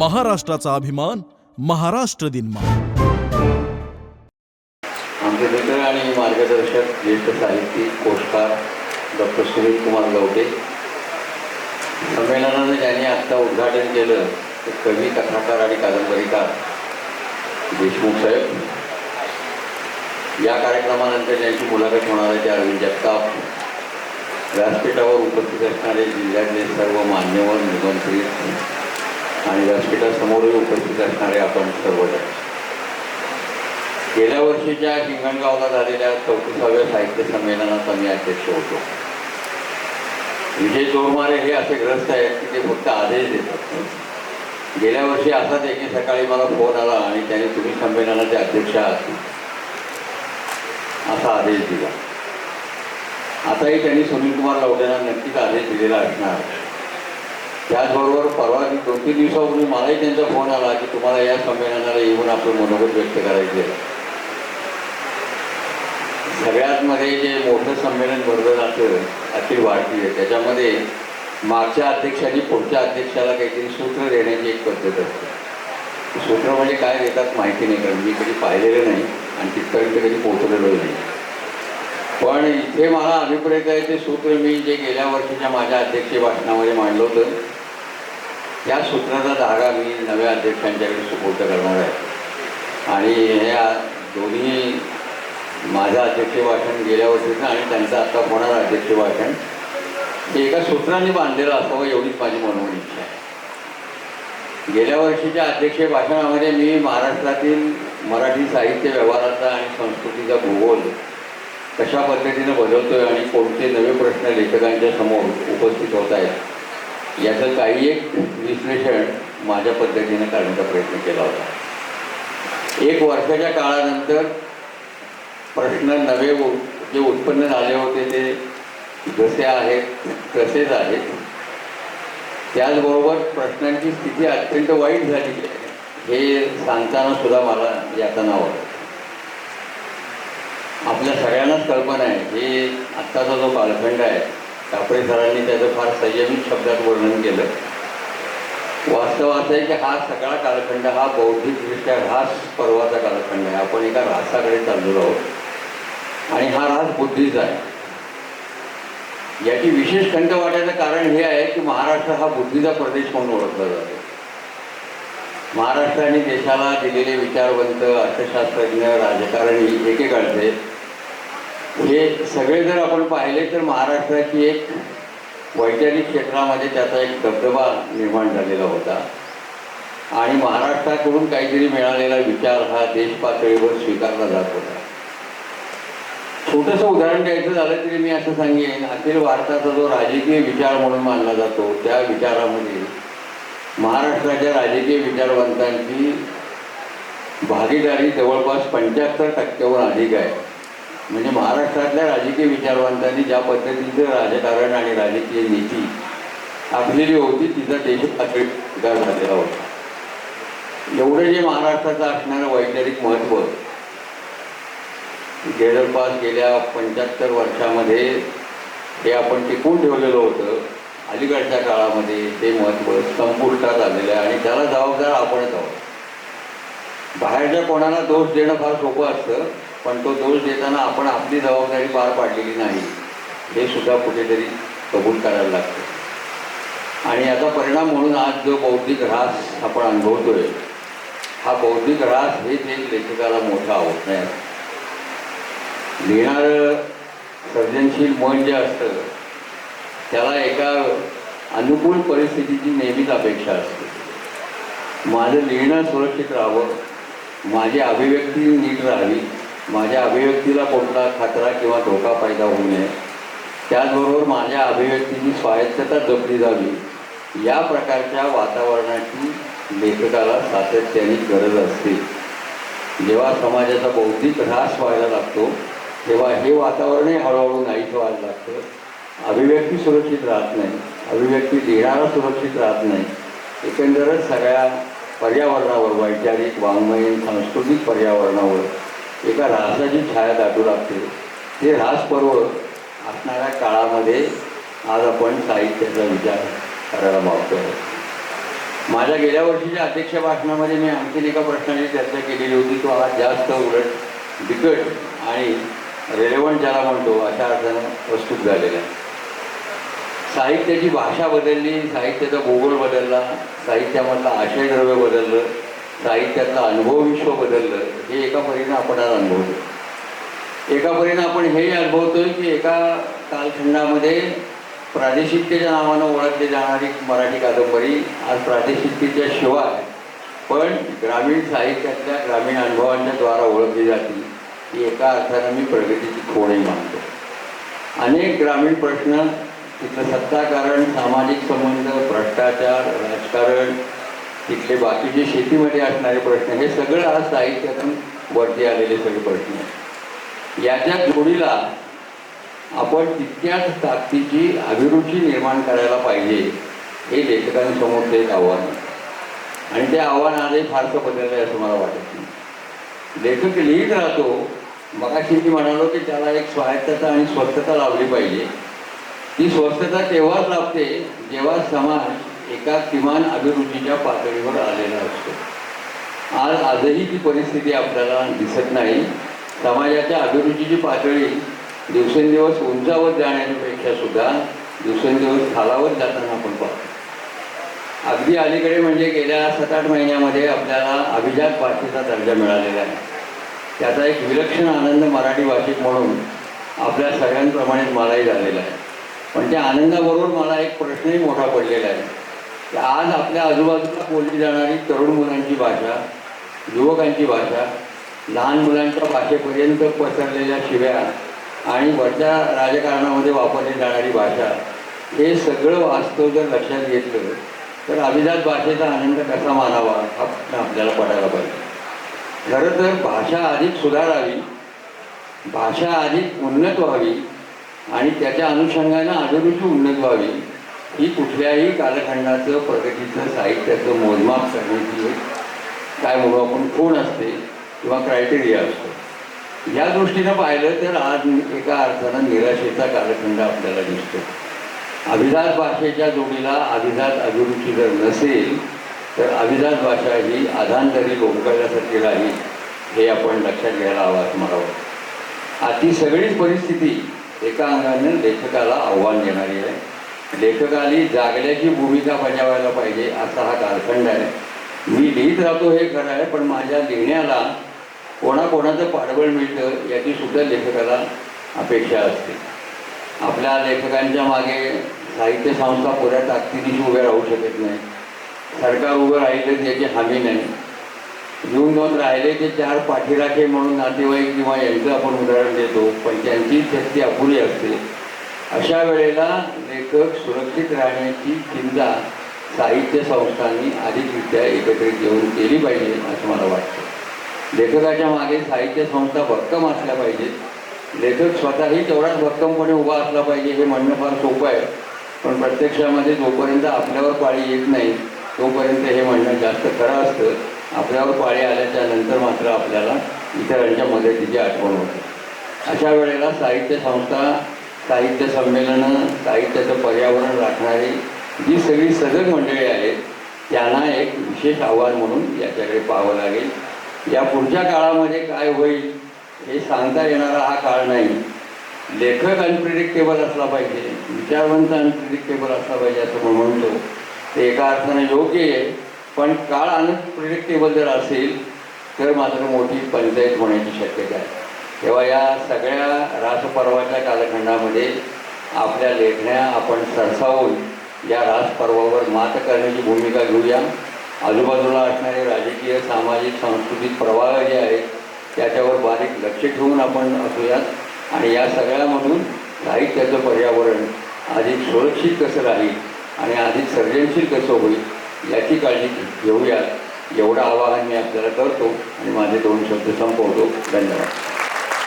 महाराष्ट्राचा अभिमान महाराष्ट्र दिनमा आमचे मित्र आणि मार्गदर्शक ज्येष्ठ साहित्यिक कोशकार डॉक्टर सुनील कुमार गवटे संमेलनानं ज्याने आत्ता उद्घाटन केलं. ते कवी कथाकार आणि कादंबरीकार देशमुख साहेब. या कार्यक्रमानंतर ज्यांची मुलाखत होणार आहे ते अरविंद जगताप. व्यासपीठावर उपस्थित असणारे जिल्ह्यातले सर्व मान्यवर निमंत्रित आणि व्यासपीठासमोरही उपस्थित असणारे आपण सर्वजण. गेल्या वर्षीच्या हिंगणगावला झालेल्या चौतीसाव्या साहित्य संमेलनाचा मी अध्यक्ष होतो. विजय चोरमारे हे असे ग्रस्त आहेत की ते फक्त आदेश देतात. गेल्या वर्षी असाच एके सकाळी मला फोन आला आणि त्याने तुम्ही संमेलनाचे अध्यक्ष आहात. असा आदेश दिला. आताही त्यांनी सुनील कुमार लवडेला नक्कीच आदेश दिलेला असणार. त्याचबरोबर परवा दोन तीन दिवसापूर्वी मलाही त्यांचा फोन आला की तुम्हाला या संमेलनाला येऊन आपलं मनोगत व्यक्त करायचे आहे सगळ्यात मध्ये जे मोठं संमेलन भरलं जातं अखिल भारतीय त्याच्यामध्ये मागच्या अध्यक्षांनी पुढच्या अध्यक्षाला काहीतरी सूत्र देण्याची एक पद्धत असते. सूत्र म्हणजे काय देतात माहिती नाही कारण मी कधी पाहिलेलं नाही आणि तिथपर्यंत कधी पोहोचलेलो नाही. पण इथे मला अभिप्रेत आहे ते सूत्र मी जे गेल्या वर्षीच्या माझ्या अध्यक्ष भाषणामध्ये मांडलं होतं या सूत्राचा धागा मी नव्या अध्यक्षांच्याकडे सुपूर्द करणार आहे. आणि ह्या दोन्ही माझं अध्यक्ष भाषण गेल्या वर्षीचं आणि त्यांचं आता होणारं अध्यक्ष भाषण. ते एका सूत्राने बांधलेलं असावं एवढीच माझी मनोमन इच्छा आहे. गेल्या वर्षीच्या अध्यक्ष भाषणामध्ये मी महाराष्ट्रातील मराठी साहित्य व्यवहाराचा आणि संस्कृतीचा भूगोल कशा पद्धतीनं बदलतोय आणि कोणते नवे प्रश्न लेखकांच्या समोर उपस्थित होत आहेत याचं काही एक विश्लेषण माझ्या पद्धतीने काढण्याचा प्रयत्न केला होता. एक वर्षाच्या काळानंतर प्रश्न नवे जे उत्पन्न झाले होते ते जसे आहेत तसेच आहेत. त्याचबरोबर प्रश्नांची स्थिती अत्यंत वाईट झाली. हे सांगताना सुद्धा मला यातना नाव आपल्या सगळ्यांनाच कल्पना आहे. हे आत्ताचा जो कालखंड आहे कापडे सरांनी त्याचं फार संयमित शब्दात वर्णन केलं. वास्तव असं आहे की हा सगळा कालखंड हा बौद्धिकदृष्ट्या ऱ्हास पर्वाचा कालखंड आहे. आपण एका ऱ्हासाकडे चाललेलो आहोत. आणि हा ऱ्हास बुद्धीचा आहे. याची विशेष खंड वाटायचं कारण हे आहे की महाराष्ट्र हा बुद्धीचा प्रदेश म्हणून ओळखला जातो. महाराष्ट्राने देशाला दिलेले विचारवंत अर्थशास्त्रज्ञ राजकारणी एकेकाळचे हे सगळे जर आपण पाहिले तर महाराष्ट्राची एक वैज्ञानिक क्षेत्रामध्ये त्याचा एक दबदबा निर्माण झालेला होता. आणि महाराष्ट्राकडून काहीतरी मिळालेला विचार हा देश पातळीवर स्वीकारला जात होता. छोटंसं उदाहरण द्यायचं झालं तरी मी असं सांगेन अखिल भारताचा जो राजकीय विचार म्हणून मानला जातो त्या विचारामध्ये महाराष्ट्राच्या राजकीय विचारवंतांची भागीदारी जवळपास पंच्याहत्तर टक्क्याहून अधिक आहे. म्हणजे महाराष्ट्रातल्या राजकीय विचारवंतांनी ज्या पद्धतीचं राजकारण आणि राजकीय नीती आखलेली होती तिचा देश पातळी झालेला होता. एवढं जे महाराष्ट्राचं असणारं वैचारिक महत्त्व जवळपास गेल्या पंच्याहत्तर वर्षामध्ये हे आपण टिकून ठेवलेलं होतं अलीकडच्या काळामध्ये ते महत्त्व संपुष्टात आलेलं आहे आणि त्याला जबाबदार आपणच आहोत. बाहेरच्या कोणाला दोष देणं फार सोपं असतं पण तो दोष देताना आपण आपली जबाबदारी पार पाडलेली नाही. हे सुद्धा कुठेतरी कबूल करायला लागतं. आणि याचा परिणाम म्हणून आज जो बौद्धिक ऱ्हास आपण अनुभवतोय हा बौद्धिक ऱ्हास हेच एक लेखकाला मोठा आवडत. नाही लिहिणारं सर्जनशील मन जे असतं त्याला एका अनुकूल परिस्थितीची नेहमीच अपेक्षा असते. माझं लिहिणं सुरक्षित राहावं माझी अभिव्यक्ती नीट राहावी माझ्या अभिव्यक्तीला कोणता खतरा किंवा धोका पैदा होऊ नये. त्याचबरोबर माझ्या अभिव्यक्तीची स्वायत्तता जपली जावी. या प्रकारच्या वातावरणाची लेखकाला सातत्याने गरज असते. जेव्हा समाजाचा बौद्धिक ऱ्हास व्हायला लागतो तेव्हा हे वातावरणही हळूहळू नाहीच व्हायला लागतं. अभिव्यक्ती सुरक्षित राहत नाही. अभिव्यक्ती लिहिणारा सुरक्षित राहत नाही. एकंदरच सगळ्या पर्यावरणावर वैचारिक वाङ्मयीन सांस्कृतिक पर्यावरणावर एका ऱ्हासाची छाया दाटू लागते. ते ऱ्हास पर्व असणाऱ्या काळामध्ये आज आपण साहित्याचा विचार करायला मागतो माझ्या गेल्या वर्षीच्या अध्यक्ष भाषणामध्ये मी आणखीन एका प्रश्नाची चर्चा केलेली होती. तो आज जास्त उलट बिकट आणि रेलेवंट ज्याला म्हणतो अशा अर्थानं प्रस्तुत झालेला आहे. साहित्याची भाषा बदलली साहित्याचा भूगोल बदलला साहित्यामधलं आशयद्रव्य बदललं साहित्यातलं अनुभव विश्व बदललं. हे एका परीनं आपण आज अनुभवतो एका परीनं आपण हेही अनुभवतोय की एका कालखंडामध्ये प्रादेशिकतेच्या नावानं ओळखली जाणारी मराठी कादंबरी आज प्रादेशिकतेच्या शिवाय पण ग्रामीण साहित्यातल्या ग्रामीण अनुभवांच्या द्वारा ओळखली जाते ही एका अर्थानं मी प्रगतीची खोडही मानतो. अनेक ग्रामीण प्रश्न तिथलं सत्ताकारण सामाजिक संबंध भ्रष्टाचार राजकारण तिथले बाकीचे शेतीमध्ये असणारे प्रश्न हे सगळं आज साहित्यातून वरती आलेले सगळे प्रश्न आहेत. याच्या जोडीला आपण तितक्याच ताकदीची अभिरुची निर्माण करायला पाहिजे हे लेखकांसमोरचं एक आव्हान आहे. आणि ते आव्हान आजही फारसं बदललं आहे असं मला वाटत नाही. लेखक लिहित राहतो मगाशी मी म्हणालो की त्याला एक स्वायत्तता आणि स्वस्थता लावली पाहिजे. ती स्वस्थता तेव्हाच लाभते? जेव्हा समाज एका किमान अभिरुचीच्या पातळीवर आलेला असतो. आज आजही ती परिस्थिती आपल्याला दिसत नाही. समाजाच्या अभिरुचीची पातळी दिवसेंदिवस उंचावत जाण्यापेक्षा सुद्धा दिवसेंदिवस खालावत जाताना आपण पाहतो. अगदी अलीकडे म्हणजे गेल्या सात आठ महिन्यामध्ये आपल्याला अभिजात भाषेचा दर्जा मिळालेला आहे. त्याचा एक विलक्षण आनंद मराठी भाषिक म्हणून आपल्या सगळ्यांप्रमाणेच मलाही झालेला आहे. पण त्या आनंदाबरोबर मला एक प्रश्नही मोठा पडलेला आहे. की आज आपल्या आजूबाजूला बोलली जाणारी तरुण मुलांची भाषा युवकांची भाषा लहान मुलांच्या भाषेपर्यंत पसरलेल्या शिव्या आणि वरच्या राजकारणामध्ये वापरली जाणारी भाषा हे सगळं वास्तव जर लक्षात घेतलं तर अभिजात भाषेचा आनंद कसा मानावा हा प्रश्न आपल्याला पडायला पाहिजे. खरं तर भाषा अधिक सुधारावी भाषा अधिक उन्नत व्हावी आणि त्याच्या अनुषंगानं अभिरुची उन्नत व्हावी ही कुठल्याही कालखंडाचं प्रगतीचं साहित्याचं मोजमाप करण्याची एक काय म्हणू आपण कोण असते किंवा क्रायटेरिया असतो. या दृष्टीनं पाहिलं तर आज एका अर्थानं निराशेचा कालखंड आपल्याला दिसतो. अभिजात भाषेच्या जोडीला अभिजात अभिरुची जर नसेल तर अभिजात भाषा ही आधांतरी लोंबकळल्यासारखी राहील हे आपण लक्षात घ्यायला हवं असं मला वाटतं. आती सगळीच परिस्थिती एका अंगाने लेखकाला आव्हान देणारी आहे. लेखकाने जागल्याची भूमिका बजावायला पाहिजे असा हा कालखंड आहे. मी लिहित राहतो हे खरं आहे पण माझ्या लिहिण्याला कोणाकोणाचं पाठबळ मिळतं याची सुद्धा लेखकाला अपेक्षा असते. आपल्या लेखकांच्या मागे साहित्य संस्था पुऱ्या ताकदीनिशी उभ्या राहू शकत नाही. सरकार उभं राहिलं याची हमी नाही. येऊन जाऊन राहिले ते चार पाठीराखे म्हणून नातेवाईक किंवा यांचं आपण उदाहरण देतो पण त्यांची शक्ती अपुरी असते. अशा वेळेला लेखक सुरक्षित राहण्याची चिंता साहित्य संस्थांनी अधिकरित्या एकत्रित घेऊन केली पाहिजे असं मला वाटतं. लेखकाच्या मागे साहित्य संस्था भक्कम असल्या पाहिजेत. लेखक स्वतःही तेवढाच भक्कमपणे उभा असला पाहिजे हे म्हणणं फार सोपं आहे. पण प्रत्यक्षामध्ये जोपर्यंत आपल्यावर पाळी येत नाही तोपर्यंत हे म्हणणं जास्त खरं असतं. आपल्यावर पाळी आल्याच्यानंतर मात्र आपल्याला इतरांच्या मदतीची आठवण होते. अशा वेळेला साहित्य संस्था साहित्य संमेलनं साहित्याचं पर्यावरण राखणारी जी सगळी सजग मंडळी आहेत त्यांना एक विशेष आव्हान म्हणून याच्याकडे पाहावं लागेल. या पुढच्या काळामध्ये काय होईल हे सांगता येणारा हा काळ नाही. लेखक अनप्रिडिक्टेबल असला पाहिजे विचारवंत अनप्रिडिक्टेबल असला पाहिजे असं मी म्हणतो. ते एका अर्थाने योग्य आहे पण काळ अनप्रिडिक्टेबल जर असेल तर मात्र मोठी पंचायत होण्याची शक्यता आहे. तेव्हा या सगळ्या रासपर्वाच्या कालखंडामध्ये आपल्या लेखण्या आपण सरसावून या रासपर्वावर मात करण्याची भूमिका घेऊया. आजूबाजूला असणारे राजकीय सामाजिक सांस्कृतिक प्रवाह जे आहेत त्याच्यावर बारीक लक्ष ठेवून आपण असूयात. आणि या सगळ्यामधून साहित्याचं पर्यावरण अधिक सुरक्षित कसं राहील आणि अधिक सर्जनशील कसं होईल याची काळजी घेऊयात. एवढं आवाहन मी आपल्याला करतो आणि माझे दोन शब्द संपवतो. धन्यवाद.